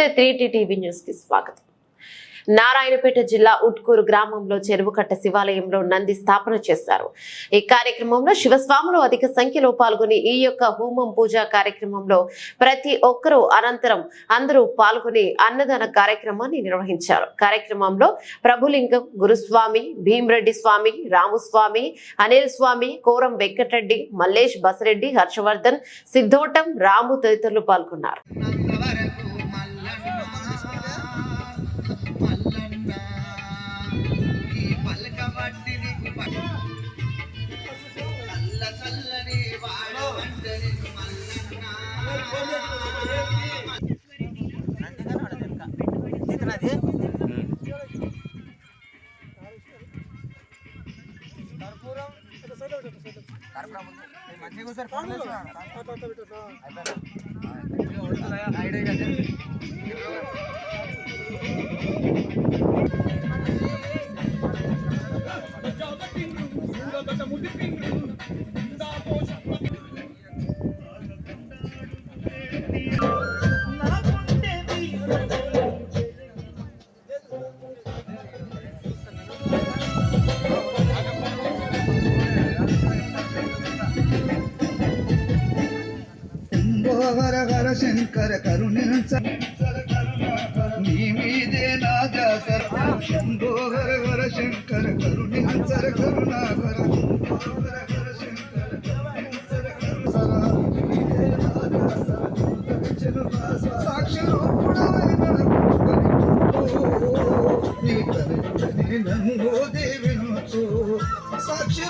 నమస్తే three TV న్యూస్కి స్వాగతం. నారాయణపేట జిల్లా ఉట్కూరు గ్రామంలో చెరువుకట్ట శివాలయంలో నంది స్థాపన చేశారు. ఈ కార్యక్రమంలో శివస్వాములు అధిక సంఖ్యలో పాల్గొని ఈ యొక్క హోమం పూజ కార్యక్రమంలో ప్రతి ఒక్కరూ అనంతరం అందరూ పాల్గొని అన్నదాన కార్యక్రమాన్ని నిర్వహించారు. కార్యక్రమంలో ప్రభులింగం గురుస్వామి భీమరెడ్డి స్వామి రాముస్వామి అనిల్ స్వామి కోరం వెంకటరెడ్డి మల్లేష్ బసిరెడ్డి హర్షవర్ధన్ సిద్ధోటం రాము తదితరులు పాల్గొన్నారు. శంభో వర హర శంకర కరుణించ నీ మీదే నా జాసర శంభో హర హర శంకర కరుణించర కరుణాకర సాక్షి రూపుడమైన నీ కరు నమో సాక్షి